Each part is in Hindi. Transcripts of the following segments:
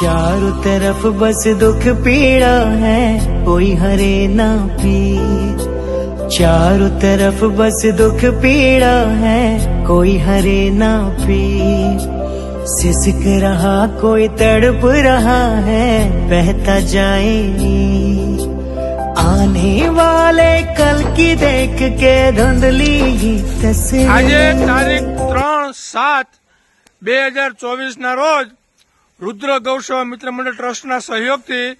चारों तरफ बस दुख पीड़ा है कोई हरे ना पीर चारों तरफ बस दुख पीड़ा है कोई हरे ना पीर सिसक रहा कोई तड़प रहा है बहता जाए नीर। आने वाले कल की देख के धुंधली ही આજે तस्वीर તારીખ ત્રણ સાત બે હજાર ચોવીસ ના રોજ રુદ્ર ગૌસેવા મિત્ર મંડળ ટ્રસ્ટના સહયોગથી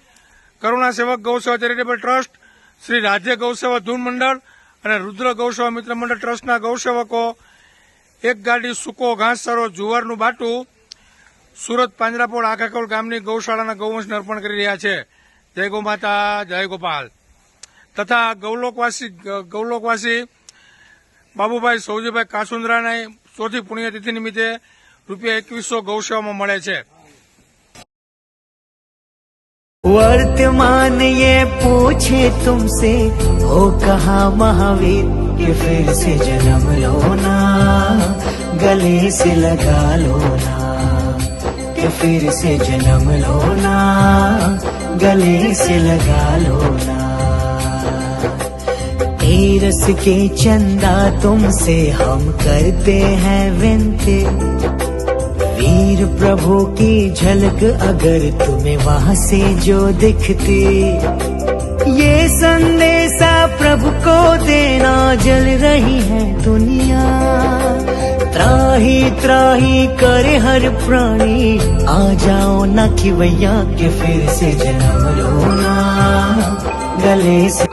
કરુણા સેવક ગૌસેવા ચેરિટેબલ ટ્રસ્ટ, શ્રી રાજ્ય ગૌસેવા ધૂન મંડળ અને રુદ્ર ગૌસેવા મિત્ર મંડળ ટ્રસ્ટના ગૌસેવકો, એક ગાડી સૂકો ઘાસચારો, જુવારનું બાટું, સુરત પાંજરાપોળ આખાકોલ ગામની ગૌશાળાના ગૌવંશને અર્પણ કરી રહ્યા છે. જય ગૌ માતા, જય ગોપાલ. તથા ગૌલોકવાસી ગૌલોકવાસી બાબુભાઈ સૌજીભાઈ કાસુંદ્રાને ચોથી પુણ્યતિથિ નિમિત્તે રૂપિયા એકવીસો ગૌસેવામાં મળે છે. वर्तमान ये पूछे तुमसे हो कहा महावीर, कि फिर से जन्म लो ना गले से लगा लो ना कि फिर से जन्म लो ना गले से लगा लो ना तेरस के चंदा तुमसे हम करते हैं विनती वीर प्रभु की झलक अगर तुम्हें वहाँ से जो दिखती। ये संदेशा प्रभु को देना जल रही है दुनिया। त्राही त्राही करे हर प्राणी। आ जाओ ना कि भैया के फिर से जन्म लो ना गले से